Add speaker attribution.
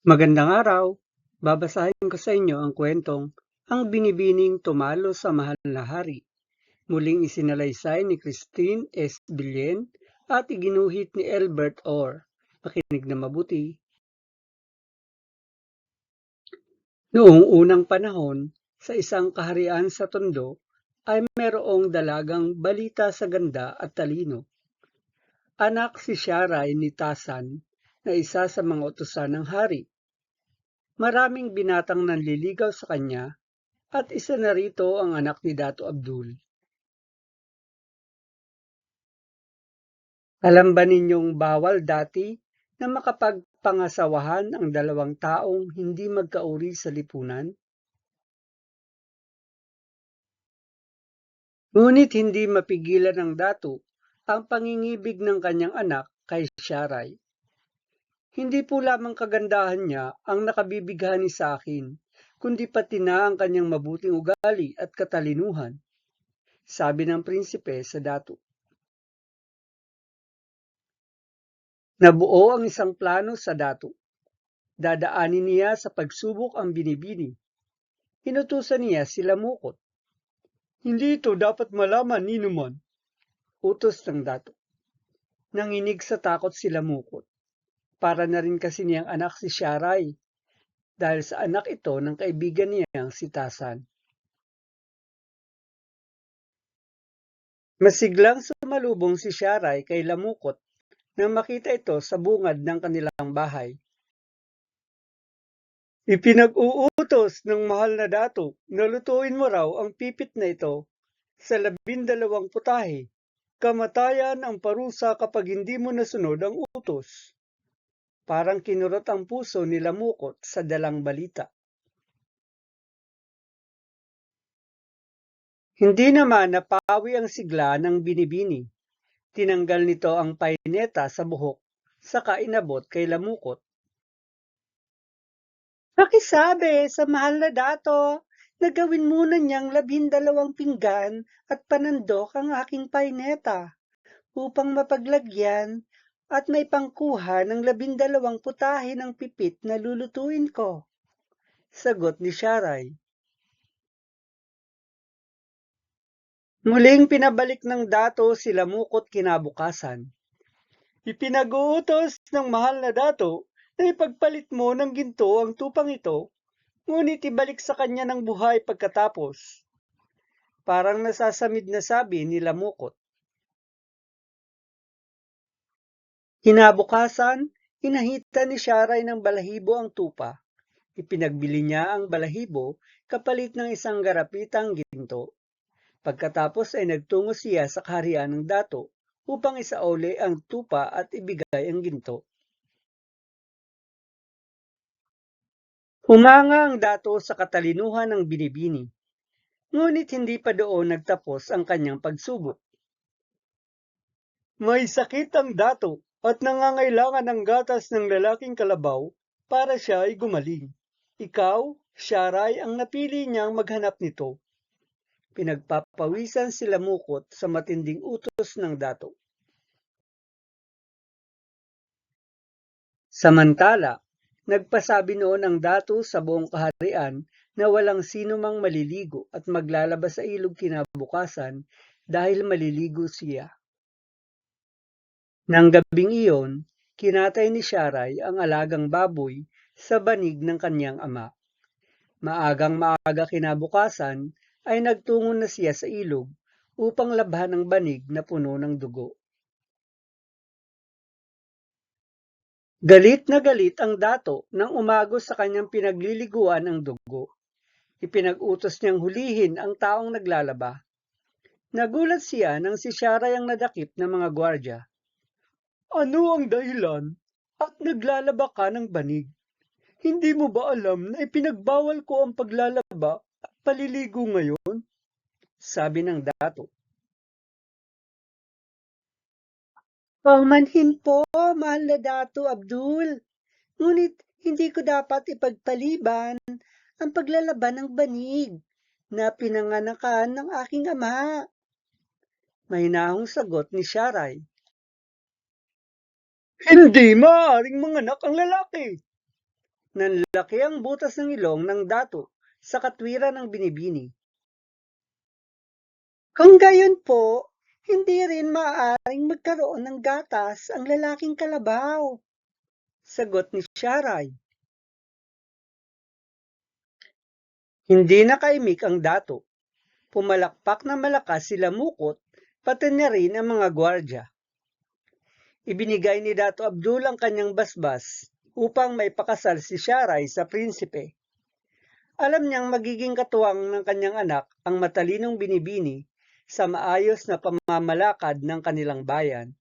Speaker 1: Magandang araw! Babasahin ko sa inyo ang kwentong Ang Binibining Tumalo sa Mahal na Hari. Muling isinalaysay ni Christine S. Billen at iginuhit ni Albert Orr. Pakinig na mabuti. Noong unang panahon, sa isang kaharian sa Tondo, ay merong dalagang balita sa ganda at talino. Anak si Sharai ni Tasan na isa sa mga utusan ng hari. Maraming binatang nanliligaw sa kanya at isa na rito ang anak ni Dato Abdul. Alam ba ninyong bawal dati na makapagpangasawahan ang dalawang taong hindi magkauri sa lipunan? Ngunit hindi mapigilan ng dato ang pangingibig ng kanyang anak kay Sharai. Hindi po lamang kagandahan niya ang nakabibighani sa akin, kundi pati na ang kanyang mabuting ugali at katalinuhan, sabi ng prinsipe sa dato. Nabuo ang isang plano sa dato. Dadaanin niya sa pagsubok ang binibini. Inutusan niya sila mukot. Hindi ito dapat malaman ni Numan. Utos ng dato. Nanginig sa takot sila mukot. Para na rin kasi niyang anak si Sharai dahil sa anak ito ng kaibigan niyang si Tasan. Masiglang sumalubong si Sharai kay Lamukot nang makita ito sa bungad ng kanilang bahay. Ipinag-uutos ng mahal na dato na lutuin mo raw ang pipit na ito sa labindalawang putahe. Kamatayan ang parusa kapag hindi mo nasunod ang utos. Parang kinurot ang puso ni Lamukot sa dalang balita. Hindi naman napawi ang sigla ng binibini. Tinanggal nito ang paineta sa buhok, saka inabot kay Lamukot. Pakisabi sa mahal na dato na gawin muna niyang labindalawang pinggan at panandok ang aking paineta upang mapaglagyan at may pangkuha ng labindalawang putahe ng pipit na lulutuin ko. Sagot ni Sharai. Muling pinabalik ng dato sila mukot kinabukasan. Ipinag-uutos ng mahal na dato na ipagpalit mo ng ginto ang tupang ito, ngunit ibalik sa kanya ng buhay pagkatapos. Parang nasasamid na sabi ni Lamukot. Kinabukasan, inahita ni Sharay ng balahibo ang tupa. Ipinagbili niya ang balahibo kapalit ng isang garapitang ginto. Pagkatapos ay nagtungo siya sa kaharian ng dato upang isauli ang tupa at ibigay ang ginto. Humanga ang dato sa katalinuhan ng binibini, ngunit hindi pa doon nagtapos ang kanyang pagsubok. May sakit ang dato at nangangailangan ng gatas ng lalaking kalabaw para siya ay gumaling. Ikaw, Sharay, ang napili niyang maghanap nito. Pinagpapawisan sila mukot sa matinding utos ng dato. Samantala, nagpasabi noon ang dato sa buong kaharian na walang sino mang maliligo at maglalabas sa ilog kinabukasan dahil maliligo siya. Nang gabing iyon, kinatay ni Sharay ang alagang baboy sa banig ng kanyang ama. Maagang maaga kinabukasan ay nagtungo na siya sa ilog upang labhan ang banig na puno ng dugo. Galit na galit ang dato nang umagos sa kanyang pinagliliguan ang dugo. Ipinag-utos niyang hulihin ang taong naglalaba. Nagulat siya nang si Sharay ang nadakip ng mga gwardya. Ano ang dahilan? At naglalaba ka ng banig? Hindi mo ba alam na ipinagbawal ko ang paglalaba at paliligo ngayon? Sabi ng dato. Paumanhin po, mahal na dato Abdul. Ngunit hindi ko dapat ipagpaliban ang paglalaban ng banig na pinanganakan ng aking ama. Mahinahong sagot ni Sharay. Hindi maaaring manganak ang lalaki. Nanlaki ang butas ng ilong ng dato sa katwiran ng binibini. Kung gayon po, hindi rin maaaring magkaroon ng gatas ang lalaking kalabaw. Sagot ni Sharay. Hindi nakaimik ang dato. Pumalakpak na malakas sila mukot, pati na rin ang mga gwardya. Ibinigay ni Dato Abdul ang kanyang basbas upang may pakasal si Sharay sa prinsipe. Alam niyang magiging katuwang ng kanyang anak ang matalinong binibini sa maayos na pamamalakad ng kanilang bayan.